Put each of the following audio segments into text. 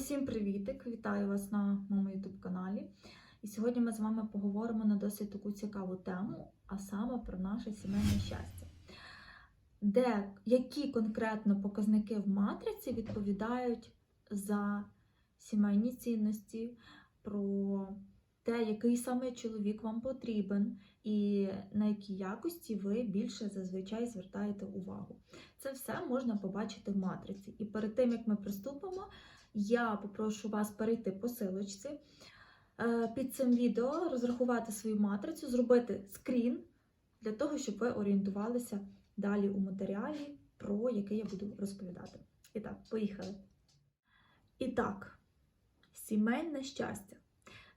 Усім привітик! Вітаю вас на моєму YouTube каналі. І сьогодні ми з вами поговоримо на досить таку цікаву тему, а саме про наше сімейне щастя. Де які конкретно показники в матриці відповідають за сімейні цінності, про те, який саме чоловік вам потрібен, і на які якості ви більше зазвичай звертаєте увагу. Це все можна побачити в матриці. І перед тим як ми приступимо, я попрошу вас перейти по силочці е, під цим відео, розрахувати свою матрицю, зробити скрін для того, щоб ви орієнтувалися далі у матеріалі, про який я буду розповідати. І так, поїхали. І так, сімейне щастя.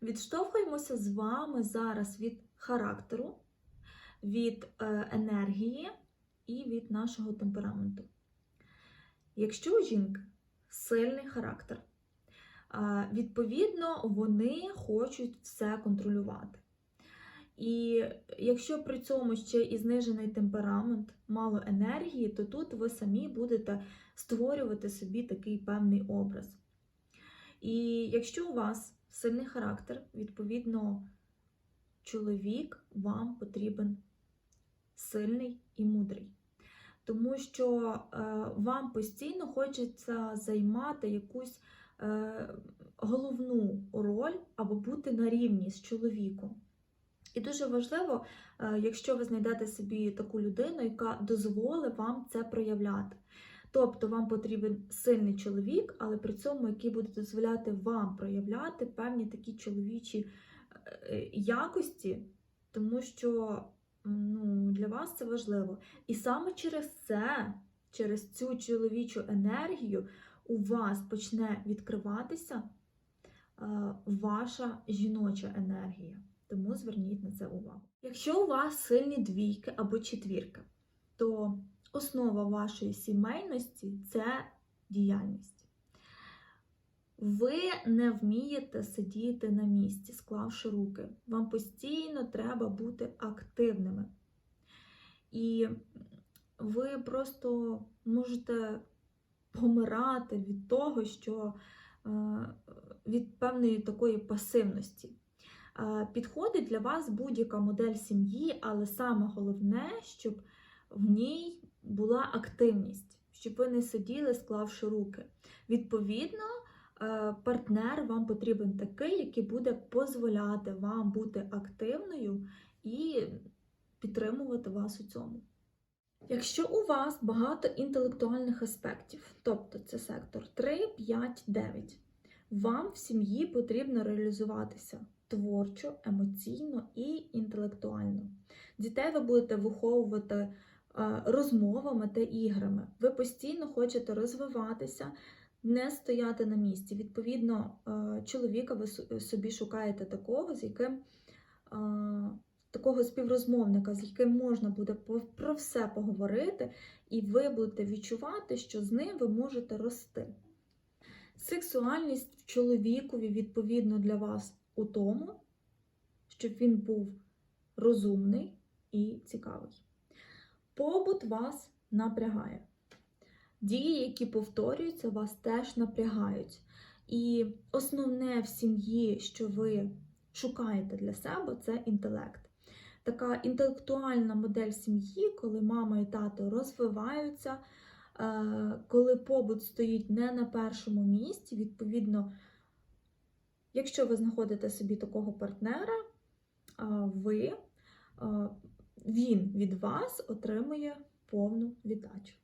Відштовхуємося з вами зараз від характеру, від е, енергії і від нашого темпераменту. Якщо у жінки сильний характер, відповідно, вони хочуть все контролювати. І якщо при цьому ще і знижений темперамент, мало енергії, то тут ви самі будете створювати собі такий певний образ. І якщо у вас сильний характер, відповідно, чоловік вам потрібен сильний і мудрий. Тому що е, вам постійно хочеться займати якусь е, головну роль або бути на рівні з чоловіком. І дуже важливо, е, якщо ви знайдете собі таку людину, яка дозволить вам це проявляти. Тобто вам потрібен сильний чоловік, але при цьому який буде дозволяти вам проявляти певні такі чоловічі якості, тому що ну, для вас це важливо. І саме через це, через цю чоловічу енергію, у вас почне відкриватися е, ваша жіноча енергія. Тому зверніть на це увагу. Якщо у вас сильні двійки або четвірки, то основа вашої сімейності це діяльність. Ви не вмієте сидіти на місці, склавши руки. Вам постійно треба бути активними. І ви просто можете помирати від того, що е, від певної такої пасивності. Е, Підходить для вас будь-яка модель сім'ї, але саме головне, щоб в ній була активність, щоб ви не сиділи, склавши руки. Відповідно, партнер вам потрібен такий, який буде дозволяти вам бути активною і підтримувати вас у цьому. Якщо у вас багато інтелектуальних аспектів, тобто це сектор 3, 5, 9, вам в сім'ї потрібно реалізуватися творчо, емоційно і інтелектуально. Дітей ви будете виховувати е, розмовами та іграми. Ви постійно хочете розвиватися, не стояти на місці. Відповідно, е, чоловіка ви собі шукаєте такого, з яким е, такого співрозмовника, з яким можна буде про все поговорити, і ви будете відчувати, що з ним ви можете рости. Сексуальність в чоловікові, відповідно, для вас у тому, щоб він був розумний і цікавий. Побут вас напрягає. Дії, які повторюються, вас теж напрягають. І основне в сім'ї, що ви шукаєте для себе, це інтелект. Така інтелектуальна модель сім'ї, коли мама і тато розвиваються, е, коли побут стоїть не на першому місці, відповідно, якщо ви знаходите собі такого партнера, ви, він від вас отримує повну віддачу.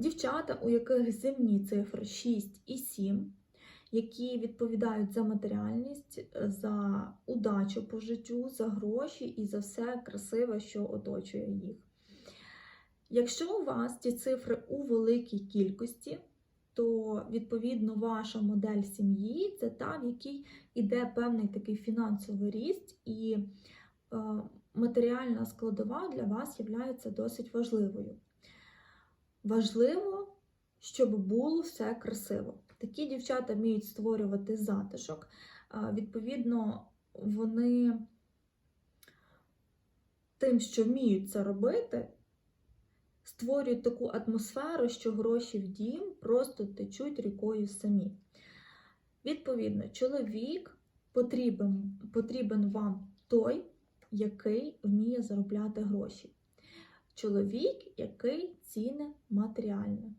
Дівчата, у яких земні цифри 6 і 7, які відповідають за матеріальність, за удачу по життю, за гроші і за все красиве, що оточує їх. Якщо у вас ці цифри у великій кількості, то відповідно ваша модель сім'ї це та, в якій іде певний такий фінансовий ріст, і е, матеріальна складова для вас є досить важливою. Важливо, щоб було все красиво. Такі дівчата вміють створювати затишок, відповідно, вони тим, що вміють це робити, створюють таку атмосферу, що гроші в дім просто течуть рікою самі. Відповідно, чоловік потрібен, потрібен вам той, який вміє заробляти гроші. Чоловік, який ціне матеріальне.